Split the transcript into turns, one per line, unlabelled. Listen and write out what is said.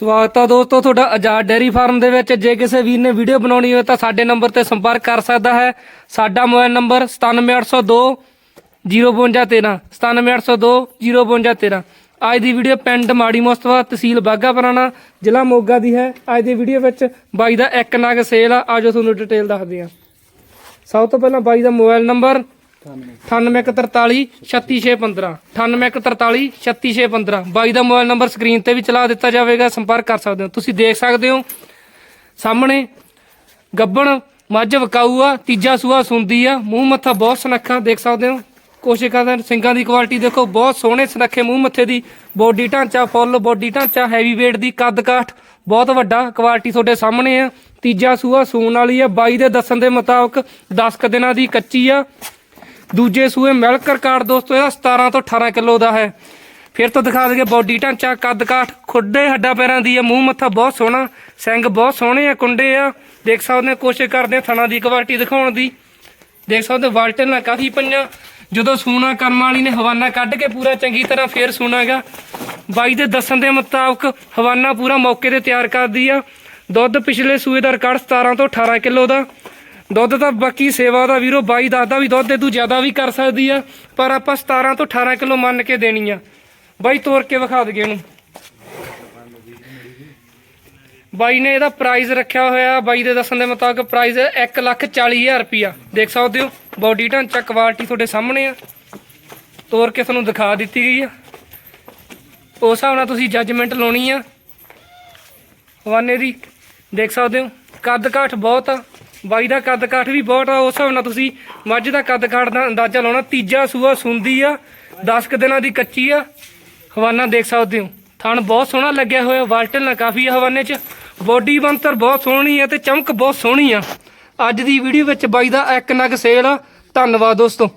ਸਵਾਗਤ ਆ ਦੋਸਤੋ ਤੁਹਾਡਾ ਆਜ਼ਾਦ ਡੈਰੀ ਫਾਰਮ ਦੇ ਵਿੱਚ। ਜੇ ਕਿਸੇ ਵੀਰ ਨੇ ਵੀਡੀਓ ਬਣਾਉਣੀ ਹੋਵੇ ਤਾਂ ਸਾਡੇ ਨੰਬਰ ਤੇ ਸੰਪਰਕ ਕਰ ਸਕਦਾ ਹੈ। ਸਾਡਾ ਮੋਬਾਈਲ ਨੰਬਰ 97802 05213 97802 05213 ਅੱਜ ਦੀ ਵੀਡੀਓ ਪਿੰਡ ਮਾੜੀ ਮੋਸਤਵਾ ਤਹਿਸੀਲ ਬਾਗਾ ਪੁਰਾਣਾ, ਜ਼ਿਲ੍ਹਾ ਮੋਗਾ ਦੀ ਹੈ। ਅੱਜ ਦੀ ਵੀਡੀਓ ਵਿੱਚ ਬਾਈ ਦਾ ਇੱਕ ਨਗ ਸੇਲ ਆ। ਆਜੋ ਤੁਹਾਨੂੰ ਡਿਟੇਲ ਦੱਸਦੇ ਆ ਸਭ ਤੋਂ ਪਹਿਲਾਂ ਬਾਈ ਦਾ ਮੋਬਾਈਲ ਨੰਬਰ 9843 36615 9843 36615 ਬਾਈ ਦਾ ਮੋਬਾਈਲ ਨੰਬਰ ਸਕਰੀਨ ਤੇ ਵੀ ਚਲਾ ਦਿੱਤਾ ਜਾਵੇਗਾ ਸੰਪਰਕ ਕਰ ਸਕਦੇ ਹੋ। ਤੁਸੀਂ ਦੇਖ ਸਕਦੇ ਹੋ ਸਾਹਮਣੇ ਗੱਬਣ ਮੱਝ ਵਕਾਊ ਆ ਤੀਜਾ ਸੂਆ ਸੁੰਦੀ ਆ ਮੂੰਹ ਮੱਥਾ ਬਹੁਤ ਸੁਨੱਖਾ ਦੇਖ ਸਕਦੇ ਹੋ। ਕੋਸ਼ਿਸ਼ ਕਰਦੇ ਹਾਂ, ਸਿੰਗਾਂ ਦੀ ਕੁਆਲਿਟੀ ਦੇਖੋ ਬਹੁਤ ਸੋਹਣੇ ਸੁਨੱਖੇ ਮੂੰਹ ਮੱਥੇ ਦੀ ਬੋਡੀ ਢਾਂਚਾ ਫੁੱਲ ਬੋਡੀ ਢਾਂਚਾ ਹੈਵੀ weight ਦੀ ਕੱਦ ਕਾਠ ਬਹੁਤ ਵੱਡਾ ਕੁਆਲਿਟੀ ਤੁਹਾਡੇ ਸਾਹਮਣੇ ਆ। ਤੀਜਾ ਸੂਆ ਸੂਣ ਵਾਲੀ ਆ ਬਾਈ ਦੇ ਦੱਸਣ ਦੇ ਮੁਤਾਬਕ 10 ਕੁ ਦਿਨਾਂ ਦੀ ਕੱਚੀ ਆ ਦੂਜੇ ਸੂਏ ਮਿਲਕ ਰਿਕਾਰਡ ਦੋਸਤੋ ਇਹਦਾ 17 ਤੋਂ 18 ਕਿਲੋ ਦਾ ਹੈ। ਫਿਰ ਤੋਂ ਦਿਖਾ ਦਈਏ ਬੋਡੀ ਢਾਂਚਾ ਕੱਦ ਕਾਠ ਖੁੱਡੇ, ਹੱਡਾਂ ਪੈਰਾਂ ਦੀ ਆ, ਮੂੰਹ ਮੱਥਾ ਬਹੁਤ ਸੋਹਣਾ, ਸਿੰਗ ਬਹੁਤ ਸੋਹਣੇ ਆ, ਕੁੰਡੇ ਆ। ਦੇਖ ਸਕਦੇ ਹੋ ਕੋਸ਼ਿਸ਼ ਕਰਦੇ ਆ ਥਣਾ ਦੀ ਕੁਆਲਿਟੀ ਦਿਖਾਉਣ ਦੀ। ਦੇਖ ਸਕਦੇ ਹੋ ਵਾਲਟਨ ਨਾਲ ਕਾਫੀ ਪਈਆਂ। ਜਦੋਂ ਸੂਣਾ ਕਰਮ ਵਾਲੀ ਨੇ ਹਵਾਨਾ ਕੱਢ ਕੇ ਪੂਰਾ ਚੰਗੀ ਤਰ੍ਹਾਂ ਫੇਰ ਸੂਣਾਗਾ। ਬਾਈ ਦੇ ਦੱਸਣ ਦੇ ਮੁਤਾਬਕ ਹਵਾਨਾ ਪੂਰਾ ਮੌਕੇ ਤੇ ਤਿਆਰ ਕਰਦੀ ਆ। ਦੁੱਧ ਪਿਛਲੇ ਸੂਏ ਦਾ ਰਿਕਾਰਡ 17 ਤੋਂ 18 ਕਿਲੋ ਦਾ। ਦੁੱਧ ਤਾਂ ਬਾਕੀ ਸੇਵਾ ਦਾ ਵੀਰੋ, ਬਾਈ ਦੱਸਦਾ ਵੀ ਦੁੱਧ ਦੇ ਤੂੰ ਜ਼ਿਆਦਾ ਵੀ ਕਰ ਸਕਦੀ ਆ, ਪਰ ਆਪਾਂ 17 ਤੋਂ 18 ਕਿਲੋ ਮੰਨ ਕੇ ਦੇਣੀ ਆ। ਬਾਈ ਤੋੜ ਕੇ ਵਿਖਾ ਦਈਏ ਇਹਨੂੰ। ਬਾਈ ਨੇ ਇਹਦਾ ਪ੍ਰਾਈਸ ਰੱਖਿਆ ਹੋਇਆ, ਬਾਈ ਦੇ ਦੱਸਣ ਦੇ ਮੁਤਾਬਕ ਪ੍ਰਾਈਸ 1 ਲੱਖ 40 ਹਜ਼ਾਰ ਰੁਪਿਆ ਦੇਖ ਸਕਦੇ ਹੋ ਬਾਡੀ ਢਾਂਚਾ ਕੁਆਲਿਟੀ ਤੁਹਾਡੇ ਸਾਹਮਣੇ ਆ। ਤੋੜ ਕੇ ਤੁਹਾਨੂੰ ਦਿਖਾ ਦਿੱਤੀ ਗਈ ਆ। ਉਸ ਹਿਸਾਬ ਨਾਲ ਤੁਸੀਂ ਜੱਜਮੈਂਟ ਲਾਉਣੀ ਆ। ਹਵਾਨੇ ਦੀ ਦੇਖ ਸਕਦੇ ਹੋ, ਕੱਦ ਘਾਟ ਬਹੁਤ ਆ। ਬਾਈ ਦਾ ਕੱਦ ਕਾਠ ਵੀ ਬਹੁਤ ਆ, ਉਸ ਹਿਸਾਬ ਨਾਲ ਤੁਸੀਂ ਮੱਝ ਦਾ ਕੱਦ ਕਾਠ ਦਾ ਅੰਦਾਜ਼ਾ ਲਾਉਣਾ, ਤੀਜਾ ਸੂਆ ਸੁੰਦੀ ਆ 10 ਕੁ ਦਿਨਾਂ ਦੀ ਕੱਚੀ ਆ। ਹਵਾਨਾ ਦੇਖ ਸਕਦੇ ਹੋ। ਥਣ ਬਹੁਤ ਸੋਹਣਾ ਲੱਗਿਆ ਹੋਇਆ, ਵਾਲਟਨ ਨਾਲ ਕਾਫੀ ਆ ਹਵਾਨੇ 'ਚ। ਬੋਡੀ ਬੰਤਰ ਬਹੁਤ ਸੋਹਣੀ ਆ ਤੇ ਚਮਕ ਬਹੁਤ ਸੋਹਣੀ ਆ। ਅੱਜ ਦੀ ਵੀਡੀਓ ਵਿੱਚ ਬਾਈ ਦਾ ਇੱਕ ਨਗ ਸੇਲ ਆ। ਧੰਨਵਾਦ ਦੋਸਤੋ।